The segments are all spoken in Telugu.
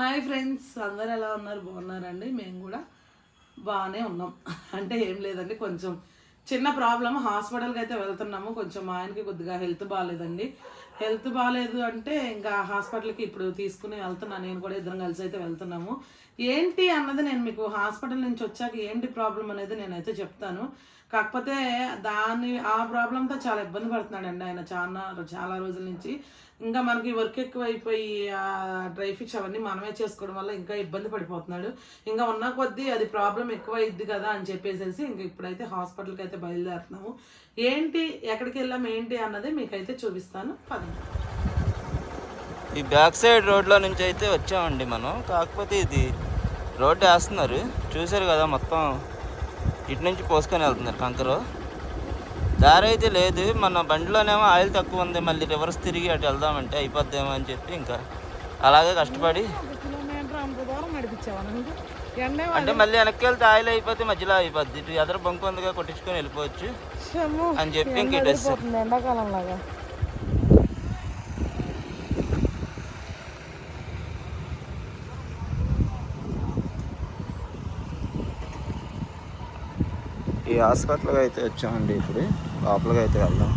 హాయ్ ఫ్రెండ్స్ అందరు ఎలా ఉన్నారు? బాగున్నారండి? మేము కూడా బాగానే ఉన్నాం. అంటే ఏం లేదండి కొంచెం చిన్న ప్రాబ్లం హాస్పిటల్కి అయితే వెళ్తున్నాము. కొంచెం మా ఆయనకి కొద్దిగా హెల్త్ బాగాలేదండి. హెల్త్ బాగాలేదు అంటే ఇంకా హాస్పిటల్కి ఇప్పుడు తీసుకుని వెళ్తున్నాను నేను కూడా ఇద్దరం కలిసి అయితే వెళ్తున్నాము. ఏంటి అన్నది నేను మీకు హాస్పిటల్ నుంచి వచ్చాక ఏంటి ప్రాబ్లం అనేది నేనైతే చెప్తాను. కాకపోతే దాని ఆ ప్రాబ్లంతో చాలా ఇబ్బంది పడుతున్నాడండి ఆయన. చాలా చాలా రోజుల నుంచి ఇంకా మనకి వర్క్ ఎక్కువ అయిపోయి ఆ డ్రై ఫిష్ అవన్నీ మనమే చేసుకోవడం వల్ల ఇంకా ఇబ్బంది పడిపోతున్నాడు. ఇంకా ఉన్న కొద్దీ అది ప్రాబ్లం ఎక్కువ అయింది కదా అని చెప్పేసి ఇంక ఇప్పుడైతే హాస్పిటల్కి అయితే బయలుదేరుతున్నాము. ఏంటి ఎక్కడికి వెళ్ళాం ఏంటి అన్నది మీకైతే చూపిస్తాను. పదండి. ఈ బ్యాక్ సైడ్ రోడ్లో నుంచి అయితే వచ్చామండి మనం. కాకపోతే ఇది రోడ్డు వేస్తున్నారు. చూశారు కదా మొత్తం ఇటు నుంచి పోసుకొని వెళ్తున్నారు కంకరు. దారి అయితే లేదు. మన బండిలోనేమో ఆయిల్ తక్కువ ఉంది. మళ్ళీ రివర్స్ తిరిగి అటు వెళ్దామంటే అయిపోద్దేమో అని చెప్పి ఇంకా అలాగే కష్టపడి అంటే మళ్ళీ వెనక్కి వెళ్తే ఆయిల్ అయిపోతే మధ్యలో అయిపోద్ది. ఇటు ఎదర బంకు ఉందిగా కొట్టించుకొని వెళ్ళిపోవచ్చు అని చెప్పి ఇంక ఎండాకాలం లాగా ఈ హాస్పిటల్కి అయితే వచ్చామండి ఇప్పుడు. లోపలికి అయితే వెళ్దాం.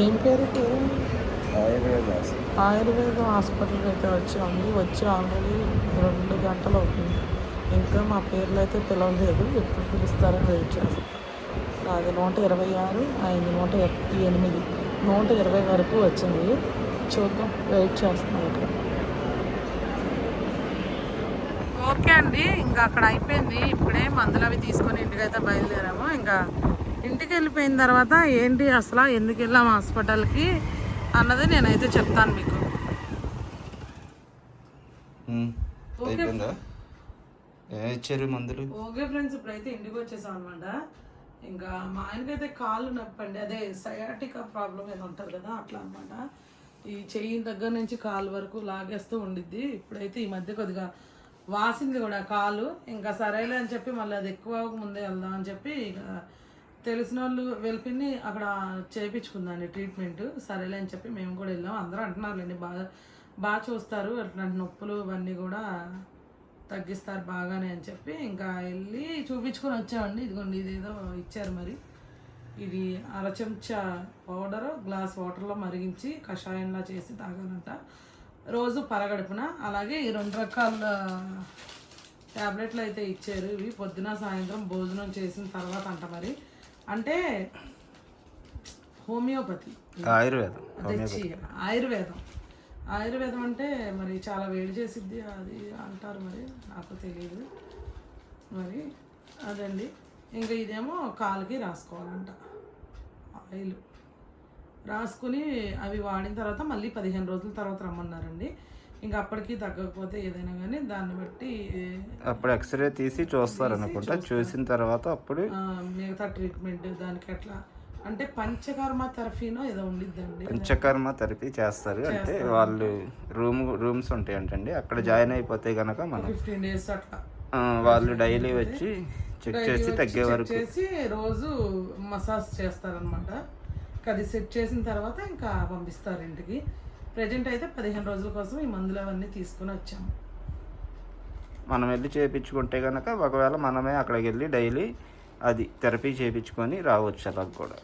ఏం పేరు ఆయుర్వేద ఆయుర్వేదం హాస్పిటల్కి అయితే వచ్చాము. వచ్చి ఆల్రెడీ రెండు గంటలు అవుతుంది. ఇంకా మా పేర్లు అయితే పిలవలేదు. ఎప్పుడు పిలుస్తారని వెయిట్ చేస్తాం. నాది నూట ఇరవై ఆరు ఆయన నూట ఎనిమిది. నూట ఇరవై వరకు వచ్చింది. చూద్దాం. వెయిట్ చేస్తున్నాం ఇక్కడ ఓకే అండి. ఇంకా అక్కడ అయిపోయింది. ఇప్పుడే మందులు అవి తీసుకొని ఇంటికైతే బయలుదేరాము. ఇంకా ఇంటికి వెళ్ళిపోయిన తర్వాత ఏంటి అసలు ఎందుకు వెళ్ళాం హాస్పిటల్కి అన్నది నేనైతే చెప్తాను మీకు. ఇచ్చారు మందులు? ఓకే ఫ్రెండ్స్ ఇప్పుడైతే ఇంటికి వచ్చేసాం అనమాట ఇంకా మా ఆయనకైతే కాళ్ళు నొప్పి అండి అదే సయాటికా ప్రాబ్లం ఏదో ఉంటుంది కదా అట్లా అన్నమాట. ఈ చెయ్యి దగ్గర నుంచి కాలు వరకు లాగేస్తూ ఉండిద్ది. ఇప్పుడైతే ఈ మధ్య కొద్దిగా వాసింది కూడా కాలు. ఇంకా సరేలే అని చెప్పి మళ్ళీ అది ఎక్కువ ముందే వెళ్దాం అని చెప్పి ఇక తెలిసిన వాళ్ళు వెళ్ళిపోయి అక్కడ చేయించుకుందండి ట్రీట్మెంట్. సరేలే అని చెప్పి మేము కూడా వెళ్ళాం. అందరూ అంటున్నారులేండి బాగా బాగా చూస్తారు. అట్లాంటి నొప్పులు ఇవన్నీ కూడా తగ్గిస్తారు బాగానే అని చెప్పి ఇంకా వెళ్ళి చూపించుకొని వచ్చామండి. ఇదిగోండి ఇదేదో ఇచ్చారు మరి. ఇది అర చెంచా పౌడర్ గ్లాస్ వాటర్లో మరిగించి కషాయంలా చేసి తాగాలంట రోజు పరగడుపున. అలాగే ఈ రెండు రకాల ట్యాబ్లెట్లు అయితే ఇచ్చారు. ఇవి పొద్దున సాయంత్రం భోజనం చేసిన తర్వాత అంట మరి. అంటే హోమియోపతి. ఆయుర్వేదం అదే చి ఆయుర్వేదం. ఆయుర్వేదం అంటే మరి చాలా వేడి చేసిద్ది అది అంటారు మరి నాకు తెలియదు. మరి అదండి. ఇంకా ఇదేమో కాలుకి రాసుకోవాలంట ఆయిల్. రాసుకుని అవి వాడిన తర్వాత మళ్ళీ పదిహేను రోజుల తర్వాత రమ్మన్నారండి. ఇంకా అప్పటికి తగ్గకపోతే ఏదైనా కానీ దాన్ని బట్టి అప్పుడు ఎక్స్రే తీసి చూస్తారు అనుకుంటా. చూసిన తర్వాత అప్పుడు మిగతా ట్రీట్మెంట్ దానికి ఎట్లా? అంటే పంచకర్మ థెరపీనో ఏదో ఉండిద్దండి. పంచకర్మ థెరపీ చేస్తారు. అంటే వాళ్ళు రూమ్ రూమ్స్ ఉంటాయి అంటండి అక్కడ జాయిన్ అయిపోతే గనక మనం ఫిఫ్టీన్ డేస్ అట్లా. వాళ్ళు డైలీ వచ్చి చెక్ చేసి తగ్గే వరకు చేసి రోజు మసాజ్ చేస్తారనమాట అది సెట్ చేసిన తర్వాత ఇంకా పంపిస్తారు ఇంటికి. ప్రజెంట్ అయితే పదిహేను రోజుల కోసం ఈ మందులు అవన్నీ తీసుకుని వచ్చాము. మనం వెళ్ళి చేయించుకుంటే కనుక ఒకవేళ మనమే అక్కడికి వెళ్ళి డైలీ అది థెరపీ చేయించుకొని రావచ్చు అలా కూడా.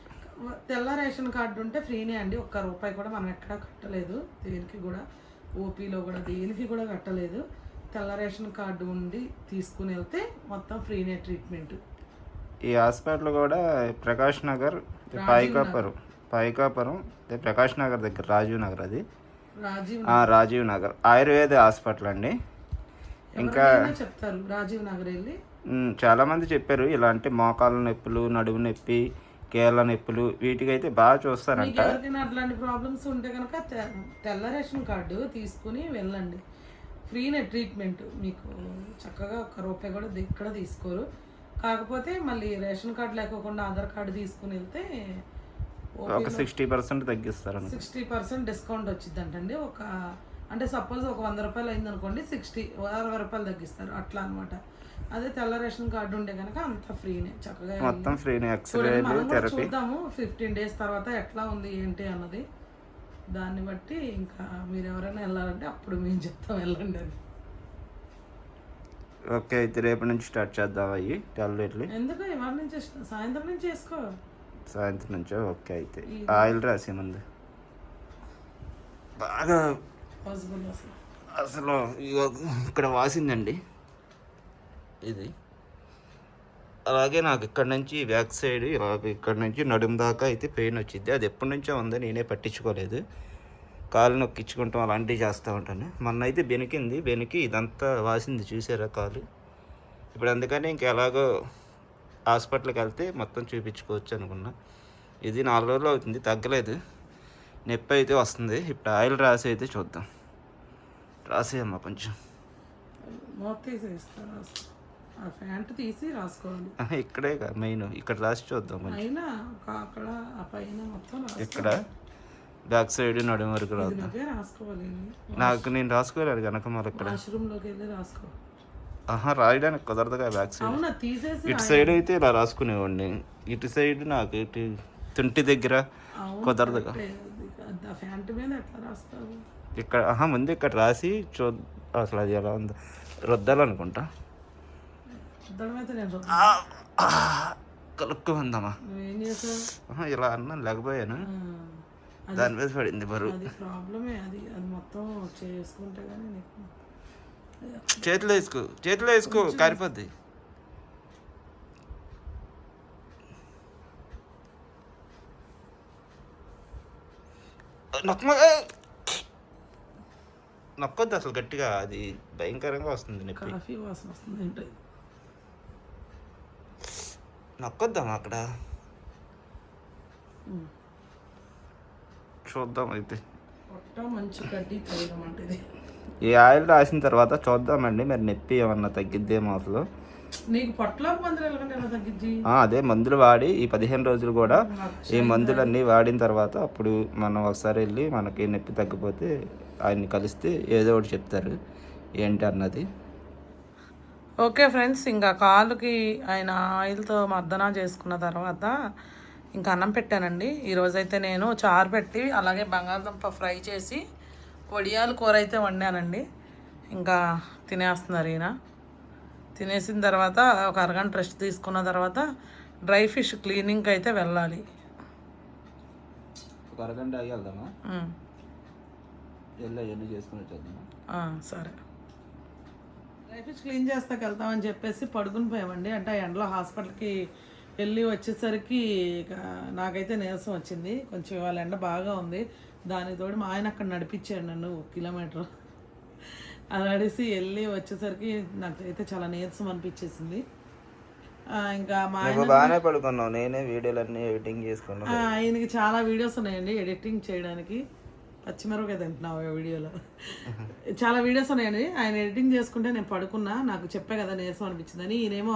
తెల్ల రేషన్ కార్డు ఉంటే ఫ్రీనే అండి. ఒక్క రూపాయి కూడా మనం ఎక్కడా కట్టలేదు. దేనికి కూడా ఓపీలో కూడా దేనికి కూడా కట్టలేదు. తెల్ల రేషన్ కార్డు ఉండి తీసుకుని వెళ్తే మొత్తం ఫ్రీనే ట్రీట్మెంట్. ఈ హాస్పిటల్ కూడా ప్రకాష్ నగర్ పాయికాపురం పాయికాపురం ప్రకాష్ నగర్ దగ్గర రాజీవ్ నగర్ అది. రాజీవ్ నగర్. ఆయుర్వేద హాస్పిటల్ అండి. ఇంకా చెప్తారు రాజీవ్ నగర్ వెళ్ళి. మ్, చాలా మంది చెప్పారు ఇలాంటి మోకాళ్ళ నొప్పులు నడుము నొప్పి కీళ్ళ నొప్పులు వీటికైతే బాగా చూస్తారంట. ఎవరికైనా అట్లాంటి ప్రాబ్లమ్స్ ఉంటే కనుక తెల్ల రేషన్ కార్డు తీసుకుని వెళ్ళండి. ఫ్రీనే ట్రీట్మెంట్ మీకు చక్కగా ఒక్క రూపాయి కూడా ఇక్కడ తీసుకోరు. కాకపోతే మళ్ళీ రేషన్ కార్డు లేకోకుండా ఆధార్ కార్డు తీసుకుని వెళ్తే ఒక సిక్స్టీ పర్సెంట్ తగ్గిస్తారంట. సిక్స్టీ పర్సెంట్ డిస్కౌంట్ వచ్చిందంటండి. ఒక అంటే సపోజ్ ఒక వంద రూపాయలు అయింది అనుకోండి సిక్స్టీ అరవై రూపాయలు తగ్గిస్తారు. అట్లా అన్నమాట. అదే తెల్ల రేషన్ కార్డు ఉంటే కనుక అంత ఫ్రీనే చక్కగా మొత్తం ఫ్రీనే చూద్దాము ఫిఫ్టీన్ డేస్ తర్వాత ఎట్లా ఉంది ఏంటి అన్నది. దాన్ని బట్టి ఇంకా మీరు ఎవరైనా వెళ్ళాలంటే అప్పుడు మేము చెప్తాం వెళ్ళండి అని. ఓకే అయితే రేపు నుంచి స్టార్ట్ చేద్దాం అయ్యి టాబ్లెట్లు ఎందుకు? ఇవాళ నుంచి? సాయంత్రం నుంచి చేసుకో. సాయంత్రం నుంచో ఓకే అయితే. ఆయిల్ రాసే ముందు. బాగా అసలు. ఇక్కడ వాసిందండి. ఇది. అలాగే నాకు ఇక్కడ నుంచి బ్యాక్ సైడ్ ఇలాగ ఇక్కడ నుంచి నడుము దాకా అయితే పెయిన్ వచ్చింది అది ఎప్పటి నుంచో ఉందో నేనే పట్టించుకోలేదు. కాలు నొక్కించుకుంటాం అలాంటివి చేస్తూ ఉంటాను. మొన్న అయితే బెనికింది బెనికి ఇదంతా వాసింది చూసారా కాలు? ఇప్పుడు అందుకని ఇంక ఎలాగో హాస్పిటల్కి వెళ్తే మొత్తం చూపించుకోవచ్చు అనుకున్నా. ఇది నాలుగు రోజులు అవుతుంది తగ్గలేదు. నొప్పి అయితే వస్తుంది. ఇప్పుడు ఆయిల్ రాసి అయితే చూద్దాం. రాసేయమ్మా కొంచెం. ప్యాంట్ తీసి రాసుకోవాలి. ఇక్కడే మెయిన్ ఇక్కడ రాసి చూద్దాం అక్కడ ఆ పైన మొత్తం. ఇక్కడ? బ్యాక్ సైడ్ నడుము వరకు రాసుకోవాలి. నాకు నేను రాసుకోలేరు కనుక మరి ఇక్కడ వెళ్ళి రాసుకో. ఆహా రాయడానికి కుదరదుగా తీసేసి ఇటు సైడ్ అయితే ఇలా రాసుకునేవాడిని. ఇటు సైడ్ నాకు ఇటు తుంటి దగ్గర కుదరదుగా. ఇక్కడ ఆహా ముందు ఇక్కడ రాసి చూ అసలు అది ఎలా ఉందో రుద్దాలనుకుంటా. రుద్దడం అయితే నేను రుద్ద కలుక్కు ఉందమ్మా. నువ్వేం చేసావు? ఆహా, ఇలా అన్నాను లేకపోయాను. దాని మీద పడింది బరువు. ప్రాబ్లమే అది అది మొత్తం చేసుకుంటే కానీ చేతిలో వేసుకో చేతిలో వేసుకో కారిపోద్ది. నొక్క నొక్కొద్దు అసలు గట్టిగా అది భయంకరంగా వస్తుంది నొప్పి. కాఫీ వాసన వస్తుంది ఏంటో? ఇది. నొక్కొద్దాం అక్కడ? ఉమ్. చూద్దాం అయితే. మంచి గడ్డి తగ్గడం అంటే ఇది ఈ ఆయిల్ రాసిన తర్వాత చూద్దామండి మరి నొప్పి ఏమన్నా తగ్గిద్దేమో అసలు. నీకు పొట్టలోకి మందులు అదే మందులు వాడి ఈ పదిహేను రోజులు కూడా ఈ మందులన్నీ వాడిన తర్వాత అప్పుడు మనం ఒకసారి వెళ్ళి మనకి నొప్పి తగ్గిపోతే ఆయన్ని కలిస్తే ఏదో ఒకటి చెప్తారు. ఏంటి అన్నది? ఓకే ఫ్రెండ్స్ ఇంకా కాలుకి ఆయన ఆయిల్తో మర్దన చేసుకున్న తర్వాత ఇంకా అన్నం పెట్టానండి. ఈరోజైతే నేను చారు పెట్టి అలాగే బంగాళదుంప ఫ్రై చేసి వడియాలు కూర అయితే వండానండి. ఇంకా తినేస్తున్నారు ఈయన. తినేసిన తర్వాత ఒక అరగంట రెస్ట్ తీసుకున్న తర్వాత డ్రై ఫిష్ క్లీనింగ్కి అయితే వెళ్ళాలి. ఒక అరగంట వెళ్దామా. వెళ్ళి చేసుకుని వచ్చేద్దామా? సరే. డ్రై ఫిష్ క్లీన్ చేస్తాకి వెళ్తామని చెప్పేసి పడుకుని పోయామండి. అంటే ఆ ఎండలో హాస్పిటల్కి వెళ్ళి వచ్చేసరికి ఇక నాకైతే నీరసం వచ్చింది. కొంచెం ఇవాళ ఎండ బాగా ఉంది. దానికి తోడు మా ఆయన అక్కడ నడిపించాడు నన్ను కిలోమీటర్. అది నడిసి వెళ్ళి వచ్చేసరికి నాకు అయితే చాలా నీరసం అనిపించేసింది. ఇంకా మా బాగానే పడుకున్నావు. నేనే వీడియోలన్నీ ఎడిటింగ్ చేసుకున్నాను. ఆయనకి చాలా వీడియోస్ ఉన్నాయండి ఎడిటింగ్ చేయడానికి. పచ్చిమిరపకాయ తింటున్నావు వీడియోలో. చాలా వీడియోస్ ఉన్నాయండి. ఆయన ఎడిటింగ్ చేసుకుంటే నేను పడుకున్నా. నాకు చెప్పే కదా నీరసం అనిపించిందని. ఈయనేమో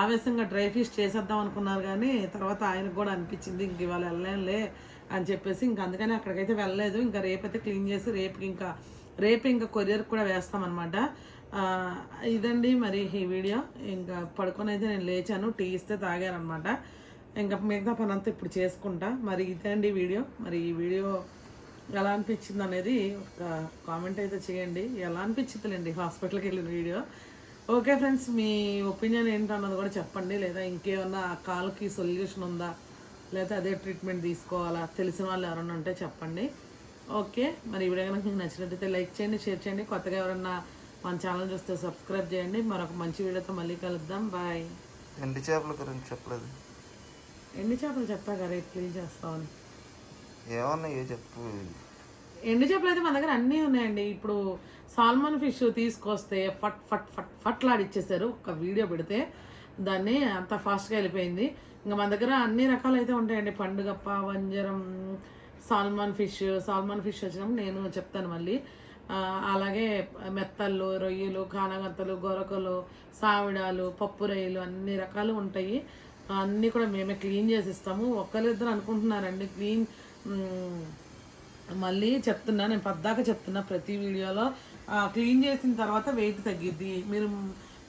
ఆవేశంగా డ్రై ఫిష్ చేసేద్దాం అనుకున్నారు కానీ తర్వాత ఆయనకు కూడా అనిపించింది ఇంక ఇవాళ వెళ్ళలేంలే అని చెప్పేసి ఇంక అందుకని అక్కడికైతే వెళ్ళలేదు. ఇంకా రేపైతే క్లీన్ చేసి రేపుకి ఇంకా రేపు ఇంకా కొరియర్ కూడా వేస్తామన్నమాట. ఇదండి మరి ఈ వీడియో. ఇంకా పడుకొని అయితే నేను లేచాను. టీ ఇస్తే తాగాను అనమాట ఇంకా మిగతా పని అంతా ఇప్పుడు చేసుకుంటా. మరి ఇదండి వీడియో. మరి ఈ వీడియో ఎలా అనిపించింది అనేది ఒక కామెంట్ అయితే చేయండి. ఎలా అనిపించిందిలేండి హాస్పిటల్కి వెళ్ళిన వీడియో ఓకే ఫ్రెండ్స్ మీ ఒపీనియన్ ఏంటన్నది కూడా చెప్పండి. లేదా ఇంకేమన్నా ఆ కాలుకి సొల్యూషన్ ఉందా? లేదా అదే ట్రీట్మెంట్ తీసుకోవాలా? తెలిసిన వాళ్ళు ఎవరైనా ఉంటే చెప్పండి. ఓకే మరి ఈ వీడియో కనుక మీకు నచ్చినట్టయితే లైక్ చేయండి షేర్ చేయండి. కొత్తగా ఎవరన్నా మన ఛానల్ చూస్తే సబ్స్క్రైబ్ చేయండి. మరొక మంచి వీడియోతో మళ్ళీ కలుద్దాం. బాయ్ ఎండి చేపల గురించి చెప్పలేదు. ఎండి చేపలు చెప్పాక రేపు క్లీన్ చేస్తామని. ఏమన్నాయో? చెప్పు. ఎండు చేపలు అయితే మన దగ్గర అన్నీ ఉన్నాయండి. ఇప్పుడు సాల్మన్ ఫిష్ తీసుకొస్తే ఫట్ ఫట్ ఫట్ ఫట్లాడిచ్చేసారు. ఒక వీడియో పెడితే దాన్ని అంత ఫాస్ట్గా వెళ్ళిపోయింది. ఇంకా మన దగ్గర అన్ని రకాలు అయితే ఉంటాయండి. పండుగప్ప వంజరం సాల్మాన్ ఫిష్ సాల్మాన్ ఫిష్ వచ్చినప్పుడు నేను చెప్తాను మళ్ళీ. అలాగే మెత్తళ్ళు రొయ్యలు కానగంతలు గొరకలు సావిడాలు పప్పు రొయ్యలు అన్ని రకాలు ఉంటాయి. అన్నీ కూడా మేమే క్లీన్ చేసి ఇస్తాము ఒక్కరిద్దరు అనుకుంటున్నారండి క్లీన్ మళ్ళీ చెప్తున్నా నేను పద్దాక చెప్తున్నా ప్రతి వీడియోలో. క్లీన్ చేసిన తర్వాత వెయిట్ తగ్గిద్ది. మీరు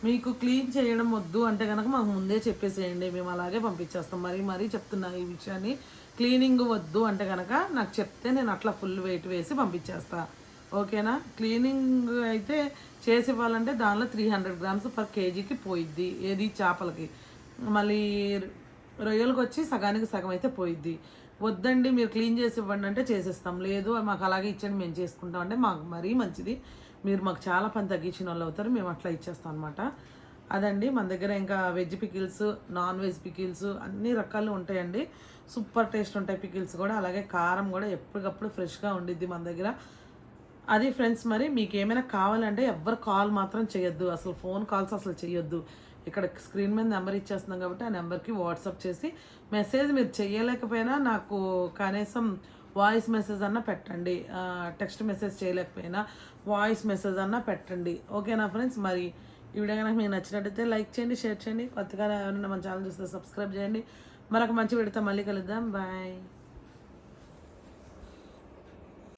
మీకు క్లీన్ చేయడం వద్దు అంటే కనుక మాకు ముందే చెప్పేసేయండి. మేము అలాగే పంపించేస్తాం. మరీ మరీ చెప్తున్నా ఈ విషయాన్ని. క్లీనింగ్ వద్దు అంటే కనుక నాకు చెప్తే నేను అట్లా ఫుల్ వెయిట్ వేసి పంపించేస్తా. ఓకేనా? క్లీనింగ్ అయితే చేసి ఇవ్వాలంటే దానిలో త్రీ హండ్రెడ్ గ్రామ్స్ పర్ కేజీకి పోయిద్ది. ఏది? చేపలకి. మళ్ళీ రొయ్యలకు వచ్చి సగానికి సగం అయితే పోయిద్ది. వద్దండి మీరు క్లీన్ చేసి ఇవ్వండి అంటే చేసేస్తాం. లేదు మాకు అలాగే ఇచ్చండి మేము చేసుకుంటాం అంటే మాకు మరీ మంచిది. మీరు మాకు చాలా పని తగ్గించిన వాళ్ళు అవుతారు మేము అట్లా ఇచ్చేస్తాం అనమాట అదండి మన దగ్గర ఇంకా veg pickles non veg pickles అన్ని రకాలు ఉంటాయండి. సూపర్ టేస్ట్ ఉంటాయి పికిల్స్ కూడా. అలాగే కారం కూడా ఎప్పటికప్పుడు ఫ్రెష్గా ఉండిద్ది మన దగ్గర. అది ఫ్రెండ్స్ మరి మీకు ఏమైనా కావాలంటే ఎవ్వరు కాల్ మాత్రం చేయొద్దు. అసలు ఫోన్ కాల్స్ అసలు చేయొద్దు. ఇక్కడ స్క్రీన్ మీద నెంబర్ ఇచ్చేస్తున్నాం కాబట్టి ఆ నెంబర్కి వాట్సాప్ చేసి మెసేజ్ మీరు చేయలేకపోయినా నాకు కనీసం వాయిస్ మెసేజ్ అన్న పెట్టండి. టెక్స్ట్ మెసేజ్ చేయలేకపోయినా వాయిస్ మెసేజ్ అన్న పెట్టండి. ఓకేనా ఫ్రెండ్స్ మరి ఈ వీడియో కనుక మీకు నచ్చినట్టయితే లైక్ చేయండి షేర్ చేయండి. కొత్తగా ఎవరైనా మన ఛానల్ చూస్తే సబ్స్క్రైబ్ చేయండి. మరొక మంచి వీడితో మళ్ళీ కలుద్దాం. బాయ్